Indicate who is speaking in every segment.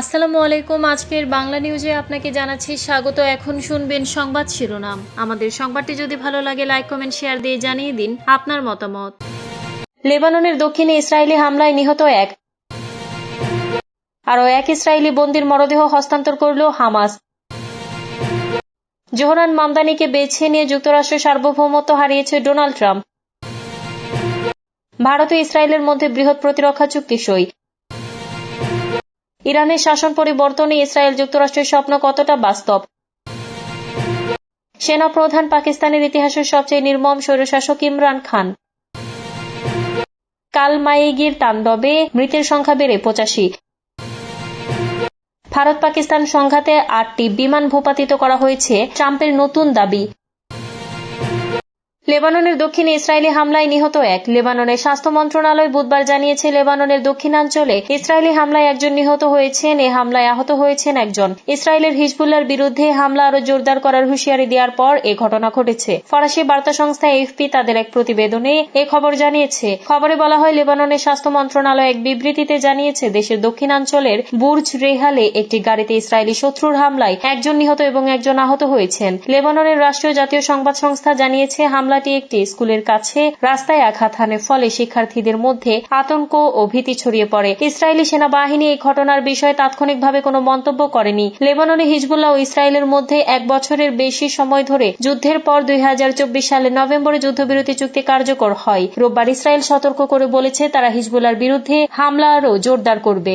Speaker 1: আসসালামু আলাইকুম আজকের বাংলা নিউজে আপনাকে জানাচ্ছি স্বাগত এখন শুনবেন সংবাদ শিরোনাম আমাদের সংবাদটি যদি ভালো লাগে লাইক কমেন্ট শেয়ার দিয়ে জানিয়ে দিন আপনার মতামত লেবাননের দক্ষিণে ইসরায়েলি হামলায় নিহত এক আরও এক ইসরায়েলি বন্দির মরদেহ হস্তান্তর করল হামাস জোহরান মামদানিকে বেছে নিয়ে যুক্তরাষ্ট্রের সার্বভৌমত্ব হারিয়েছে ডোনাল্ড ট্রাম্প ভারত ও ইসরায়েলের মধ্যে বৃহৎ প্রতিরক্ষা চুক্তি সই ইরানের শাসন পরিবর্তনে ইসরায়েল যুক্তরাষ্ট্রের স্বপ্ন কতটা বাস্তব সেনাপ্রধান পাকিস্তানের ইতিহাসের সবচেয়ে নির্মম স্বৈরশাসক ইমরান খান কালমাইগির তাণ্ডবে মৃতের সংখ্যা বেড়ে পঁচাশি ভারত পাকিস্তান সংঘাতে আটটি বিমান ভূপাতিত করা হয়েছে ট্রাম্পের নতুন দাবি লেবাননের দক্ষিণে ইসরায়েলি হামলায় নিহত এক লেবাননের স্বাস্থ্য মন্ত্রণালয় বুধবার জানিয়েছে লেবাননের দক্ষিণাঞ্চলে ইসরায়েলি হামলায় একজন নিহত হয়েছেন এ হামলায় আহত হয়েছেন একজন ইসরায়েলের হিজবুল্লার বিরুদ্ধে হামলা আরো জোরদার করার হুঁশিয়ারি দেওয়ার পর এ ঘটনা ঘটেছে ফরাসি বার্তা সংস্থা এফপি তাদের এক প্রতিবেদনে এ খবর জানিয়েছে খবরে বলা হয় লেবাননের স্বাস্থ্য মন্ত্রণালয় এক বিবৃতিতে জানিয়েছে দেশের দক্ষিণাঞ্চলের বুর্জ রেহালে একটি গাড়িতে ইসরায়েলি শত্রুর হামলায় একজন নিহত এবং একজন আহত হয়েছেন লেবাননের রাষ্ট্রীয় জাতীয় সংবাদ সংস্থা জানিয়েছে হামলা হামলাটি একটি স্কুলের কাছে রাস্তায় আঘাত হানের ফলে শিক্ষার্থীদের মধ্যে আতঙ্ক ও ভীতি ছড়িয়ে পড়ে ইসরায়েলি সেনাবাহিনী এই ঘটনার বিষয়ে তাৎক্ষণিকভাবে কোনো মন্তব্য করেনি লেবাননে হিজবুল্লাহ ও ইসরায়েলের মধ্যে এক বছরের বেশি সময় ধরে যুদ্ধের পর দুই সালে নভেম্বরে যুদ্ধবিরতি চুক্তি কার্যকর হয় রোববার ইসরায়েল সতর্ক করে বলেছে তারা হিজবুল্লার বিরুদ্ধে হামলা আরও জোরদার করবে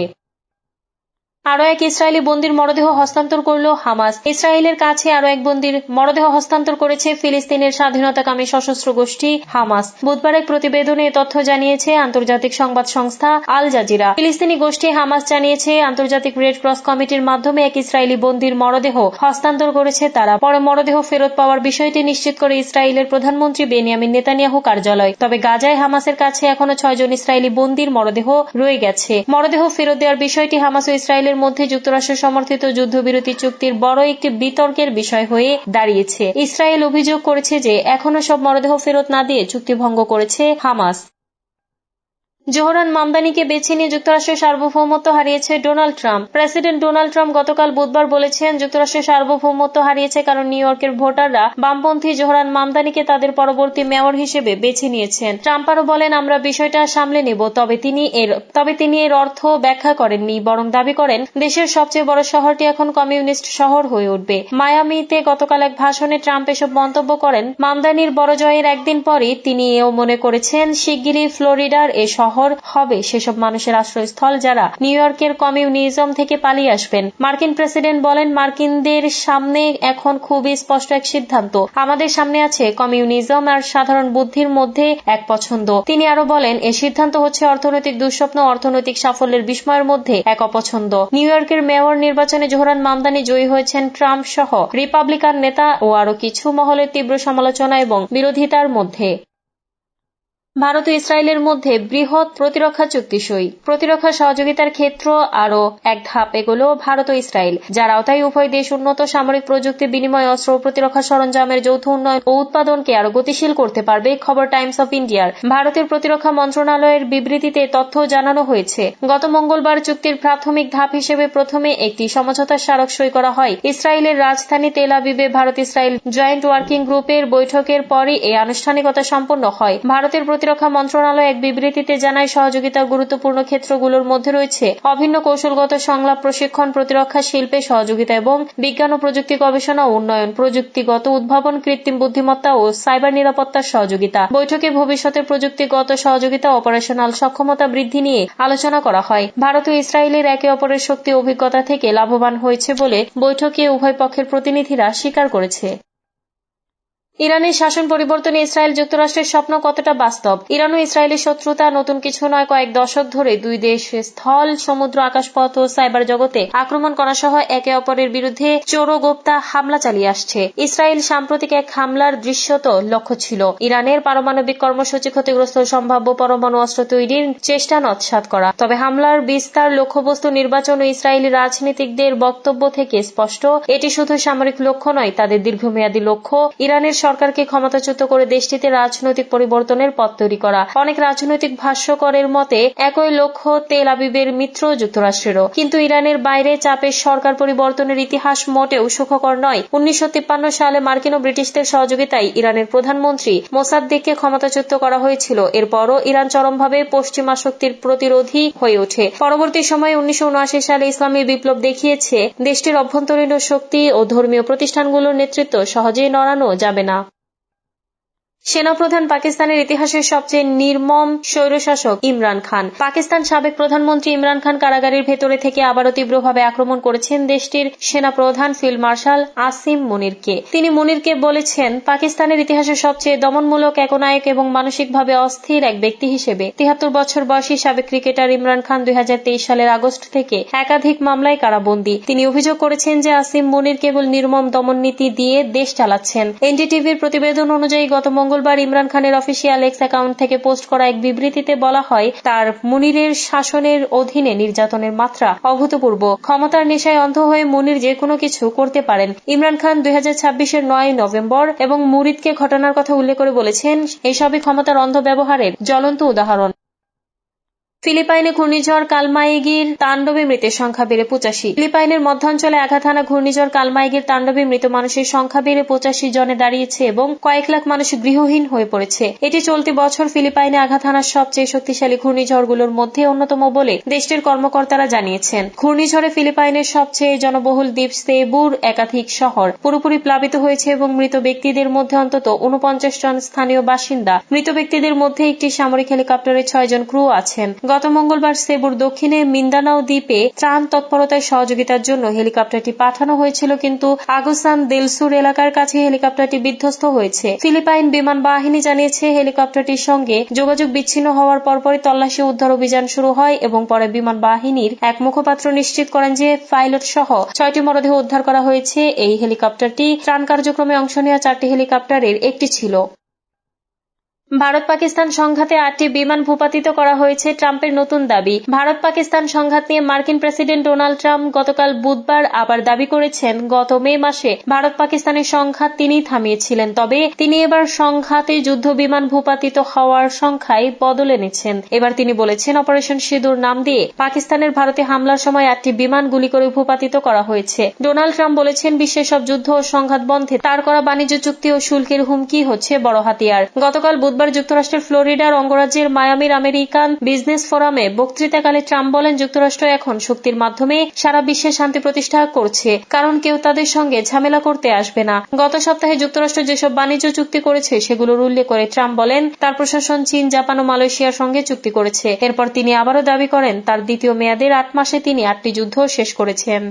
Speaker 1: আরও এক ইসরায়েলি বন্দির মরদেহ হস্তান্তর করল হামাস ইসরায়েলের কাছে আরও এক বন্দির মরদেহ হস্তান্তর করেছে ফিলিস্তিনের স্বাধীনতাকামী সশস্ত্র গোষ্ঠী হামাস বুধবার এক প্রতিবেদনে তথ্য জানিয়েছে আন্তর্জাতিক সংবাদ সংস্থা আল জাজিরা ফিলিস্তিনি গোষ্ঠী হামাস জানিয়েছে আন্তর্জাতিক রেড ক্রস কমিটির মাধ্যমে এক ইসরায়েলি বন্দির মরদেহ হস্তান্তর করেছে তারা পরে মরদেহ ফেরত পাওয়ার বিষয়টি নিশ্চিত করে ইসরায়েলের প্রধানমন্ত্রী বেনিয়ামিন নেতানিয়াহু কার্যালয় তবে গাজায় হামাসের কাছে এখনো ছয়জন ইসরায়েলি বন্দির মরদেহ রয়ে গেছে মরদেহ ফেরত দেওয়ার বিষয়টি হামাস ও ইসরায়েলের বছরের মধ্যে যুক্তরাষ্ট্র সমর্থিত যুদ্ধবিরতি চুক্তির বড় একটি বিতর্কের বিষয় হয়ে দাঁড়িয়েছে ইসরায়েল অভিযোগ করেছে যে এখনো সব মরদেহ ফেরত না দিয়ে চুক্তি ভঙ্গ করেছে হামাস জোহরান মামদানিকে বেছে নিয়ে যুক্তরাষ্ট্রের সার্বভৌমত্ব হারিয়েছে Donald Trump president Donald Trump গতকাল বুধবার বলেছেন যুক্তরাষ্ট্রের সার্বভৌমত্ব হারিয়েছে কারণ নিউ ইয়র্কের ভোটাররা বামপন্থী জোহরান মামদানিকে তাদের পরবর্তী মেয়র হিসেবে বেছে নিয়েছেন ট্রাম্প আরও বলেন আমরা বিষয়টা সামলে নেব তবে তিনি এর তবে তিনি এর অর্থ ব্যাখ্যা করেননি বরং দাবি করেন দেশের সবচেয়ে বড় শহরটি এখন কমিউনিস্ট শহর হয়ে উঠবে মায়ামিতে গতকাল এক ভাষণে ট্রাম্প এসব মন্তব্য করেন মামদানির বড় জয়ের একদিন পরই তিনি এও মনে করেছেন শিগগিরই ফ্লোরিডার এ শহর শহর হবে সেসব মানুষের আশ্রয়স্থল যারা নিউ ইয়র্কের কমিউনিজম থেকে পালিয়ে আসবেন মার্কিন প্রেসিডেন্ট বলেন মার্কিনদের সামনে এখন খুবই স্পষ্ট এক সিদ্ধান্ত আমাদের সামনে আছে কমিউনিজম আর সাধারণ বুদ্ধির মধ্যে এক পছন্দ তিনি আরো বলেন এ সিদ্ধান্ত হচ্ছে অর্থনৈতিক দুঃস্বপ্ন অর্থনৈতিক সাফল্যের বিস্ময়ের মধ্যে এক অপছন্দ নিউ ইয়র্কের মেয়র নির্বাচনে জোহরান মামদানি জয়ী হয়েছেন ট্রাম্প সহ রিপাবলিকান নেতা ও আরো কিছু মহলের তীব্র সমালোচনা এবং বিরোধিতার মধ্যে ভারত ও ইসরায়েলের মধ্যে বৃহৎ প্রতিরক্ষা চুক্তি সই প্রতিরক্ষা সহযোগিতার ক্ষেত্র আরও এক ধাপ এগোলো ভারত ও ইসরায়েল যার আওতায় উভয় দেশ উন্নত সামরিক প্রযুক্তি বিনিময় অস্ত্র প্রতিরক্ষা সরঞ্জামের যৌথ উন্নয়ন ও উৎপাদনকে আরও গতিশীল করতে পারবে খবর টাইমস অব ইন্ডিয়ার ভারতের প্রতিরক্ষা মন্ত্রণালয়ের বিবৃতিতে তথ্য জানানো হয়েছে গত মঙ্গলবার চুক্তির প্রাথমিক ধাপ হিসেবে প্রথমে একটি সমঝোতার স্মারক সই করা হয় ইসরায়েলের রাজধানী তেল আবিবে ভারত ইসরায়েল জয়েন্ট ওয়ার্কিং গ্রুপের বৈঠকের পরই এই আনুষ্ঠানিকতা সম্পন্ন হয় ভারতের প্রতিরক্ষা মন্ত্রণালয় এক বিবৃতিতে জানায় সহযোগিতার গুরুত্বপূর্ণ ক্ষেত্রগুলোর মধ্যে রয়েছে অভিন্ন কৌশলগত সংলাপ প্রশিক্ষণ প্রতিরক্ষা শিল্পে সহযোগিতা এবং বিজ্ঞান ও প্রযুক্তি গবেষণা উন্নয়ন প্রযুক্তিগত উদ্ভাবন কৃত্রিম বুদ্ধিমত্তা ও সাইবার নিরাপত্তার সহযোগিতা বৈঠকে ভবিষ্যতে প্রযুক্তিগত সহযোগিতা অপারেশনাল সক্ষমতা বৃদ্ধি নিয়ে আলোচনা করা হয় ভারত ও ইসরায়েলের একে অপরের শক্তি অভিজ্ঞতা থেকে লাভবান হয়েছে বলে বৈঠকে উভয় পক্ষের প্রতিনিধিরা স্বীকার করেছে ইরানের শাসন পরিবর্তনে ইসরায়েল যুক্তরাষ্ট্রের স্বপ্ন কতটা বাস্তব ইরান ও ইসরায়েলের শত্রুতা নতুন কিছু নয় কয়েক দশক ধরে দুই দেশ স্থল সমুদ্র আকাশপথ ও সাইবার জগতে আক্রমণ করা সহ একে অপরের বিরুদ্ধে চোরগোপ্তা হামলা চালিয়ে আসছে ইসরায়েল সাম্প্রতিক এক হামলার দৃশ্যত লক্ষ্য ছিল ইরানের পারমাণবিক কর্মসূচি ক্ষতিগ্রস্ত সম্ভাব্য পরমাণু অস্ত্র তৈরির চেষ্টা নৎসাত করা তবে হামলার বিস্তার লক্ষ্যবস্তু নির্বাচন ও ইসরায়েলি রাজনীতিকদের বক্তব্য থেকে স্পষ্ট এটি শুধু সামরিক লক্ষ্য নয় তাদের দীর্ঘমেয়াদী লক্ষ্য ইরানের সরকারকে ক্ষমতাচ্যুত করে দেশটিতে রাজনৈতিক পরিবর্তনের পথ তৈরি করা অনেক রাজনৈতিক ভাষ্যকরের মতে একই লক্ষ্য তেল আবিবের মিত্র যুক্তরাষ্ট্রেরও কিন্তু ইরানের বাইরে চাপের সরকার পরিবর্তনের ইতিহাস মোটেও সুখকর নয় উনিশশো সালে মার্কিন ও ব্রিটিশদের সহযোগিতায় ইরানের প্রধানমন্ত্রী মোসাদ্দিককে ক্ষমতাচ্যুত করা হয়েছিল এরপরও ইরান চরমভাবে পশ্চিমা শক্তির প্রতিরোধী হয়ে ওঠে পরবর্তী সময়ে উনিশশো সালে ইসলামী বিপ্লব দেখিয়েছে দেশটির অভ্যন্তরীণ শক্তি ও ধর্মীয় প্রতিষ্ঠানগুলোর নেতৃত্ব সহজেই নড়ানো যাবে না সেনাপ্রধান পাকিস্তানের ইতিহাসের সবচেয়ে নির্মম স্বৈরশাসক ইমরান খান পাকিস্তান সাবেক প্রধানমন্ত্রী ইমরান খান কারাগারের ভেতরে থেকে আবারও তীব্রভাবে আক্রমণ করেছেন দেশটির সেনাপ্রধান ফিল্ড মার্শাল আসিম মনিরকে তিনি মনিরকে বলেছেন পাকিস্তানের ইতিহাসের সবচেয়ে দমনমূলক একনায়ক এবং মানসিকভাবে অস্থির এক ব্যক্তি হিসেবে তিহাত্তর বছর বয়সী সাবেক ক্রিকেটার ইমরান খান দুই সালের আগস্ট থেকে একাধিক মামলায় কারাবন্দী তিনি অভিযোগ করেছেন যে আসিম মুনির কেবল নির্মম দমননীতি দিয়ে দেশ চালাচ্ছেন এনডিটিভির প্রতিবেদন অনুযায়ী গত মঙ্গল মঙ্গলবার ইমরান খানের অফিসিয়াল এক্স অ্যাকাউন্ট থেকে পোস্ট করা এক বিবৃতিতে বলা হয় তার মুনিরের শাসনের অধীনে নির্যাতনের মাত্রা অভূতপূর্ব ক্ষমতার নেশায় অন্ধ হয়ে মুনির যে কোনো কিছু করতে পারেন ইমরান খান দুই হাজার ছাব্বিশের নয় নভেম্বর এবং মুরিদকে ঘটনার কথা উল্লেখ করে বলেছেন এসবই ক্ষমতার অন্ধ ব্যবহারের জ্বলন্ত উদাহরণ ফিলিপাইনে ঘূর্ণিঝড় কালমাইগির তাণ্ডবে মৃতের সংখ্যা বেড়ে পঁচাশি ফিলিপাইনের মধ্যাঞ্চলে আঘাত হানা ঘূর্ণিঝড় কালমাইগির তাণ্ডবে মৃত মানুষের সংখ্যা বেড়ে পঁচাশি জনে দাঁড়িয়েছে এবং কয়েক লাখ মানুষ গৃহহীন হয়ে পড়েছে এটি চলতি বছর ফিলিপাইনে আঘাত হানার সবচেয়ে শক্তিশালী ঘূর্ণিঝড়গুলোর মধ্যে অন্যতম বলে দেশটির কর্মকর্তারা জানিয়েছেন ঘূর্ণিঝড়ে ফিলিপাইনের সবচেয়ে জনবহুল দ্বীপ সেবুর একাধিক শহর পুরোপুরি প্লাবিত হয়েছে এবং মৃত ব্যক্তিদের মধ্যে অন্তত উনপঞ্চাশ জন স্থানীয় বাসিন্দা মৃত ব্যক্তিদের মধ্যে একটি সামরিক হেলিকপ্টারের ছয়জন ক্রু আছেন গত মঙ্গলবার সেবুর দক্ষিণে মিন্দানাও দ্বীপে ত্রাণ তৎপরতায় সহযোগিতার জন্য হেলিকপ্টারটি পাঠানো হয়েছিল কিন্তু আগুসান দেলসুর এলাকার কাছে হেলিকপ্টারটি বিধ্বস্ত হয়েছে ফিলিপাইন বিমান বাহিনী জানিয়েছে হেলিকপ্টারটির সঙ্গে যোগাযোগ বিচ্ছিন্ন হওয়ার পরপরই তল্লাশি উদ্ধার অভিযান শুরু হয় এবং পরে বিমান বাহিনীর এক মুখপাত্র নিশ্চিত করেন যে পাইলট সহ ছয়টি মরদেহ উদ্ধার করা হয়েছে এই হেলিকপ্টারটি ত্রাণ কার্যক্রমে অংশ নেওয়া চারটি হেলিকপ্টারের একটি ছিল ভারত পাকিস্তান সংঘাতে আটটি বিমান ভূপাতিত করা হয়েছে ট্রাম্পের নতুন দাবি ভারত পাকিস্তান সংঘাত নিয়ে মার্কিন প্রেসিডেন্ট ডোনাল্ড ট্রাম্প গতকাল বুধবার আবার দাবি করেছেন গত মে মাসে ভারত পাকিস্তানের সংঘাত তিনি থামিয়েছিলেন তবে তিনি এবার সংঘাতে যুদ্ধ বিমান ভূপাতিত হওয়ার সংখ্যায় বদল এনেছেন এবার তিনি বলেছেন অপারেশন সিঁদুর নাম দিয়ে পাকিস্তানের ভারতে হামলার সময় আটটি বিমান গুলি করে ভূপাতিত করা হয়েছে ডোনাল্ড ট্রাম্প বলেছেন বিশ্বের সব যুদ্ধ ও সংঘাত বন্ধে তার করা বাণিজ্য চুক্তি ও শুল্কের হুমকি হচ্ছে বড় হাতিয়ার গতকাল বুধবার বুধবার যুক্তরাষ্ট্রের ফ্লোরিডার অঙ্গরাজ্যের মায়ামির আমেরিকান বিজনেস ফোরামে বক্তৃতাকালে ট্রাম্প বলেন যুক্তরাষ্ট্র এখন শক্তির মাধ্যমে সারা বিশ্বে শান্তি প্রতিষ্ঠা করছে কারণ কেউ তাদের সঙ্গে ঝামেলা করতে আসবে না গত সপ্তাহে যুক্তরাষ্ট্র যেসব বাণিজ্য চুক্তি করেছে সেগুলোর উল্লেখ করে ট্রাম্প বলেন তার প্রশাসন চীন জাপান ও মালয়েশিয়ার সঙ্গে চুক্তি করেছে এরপর তিনি আবারও দাবি করেন তার দ্বিতীয় মেয়াদের আট মাসে তিনি আটটি যুদ্ধ শেষ করেছেন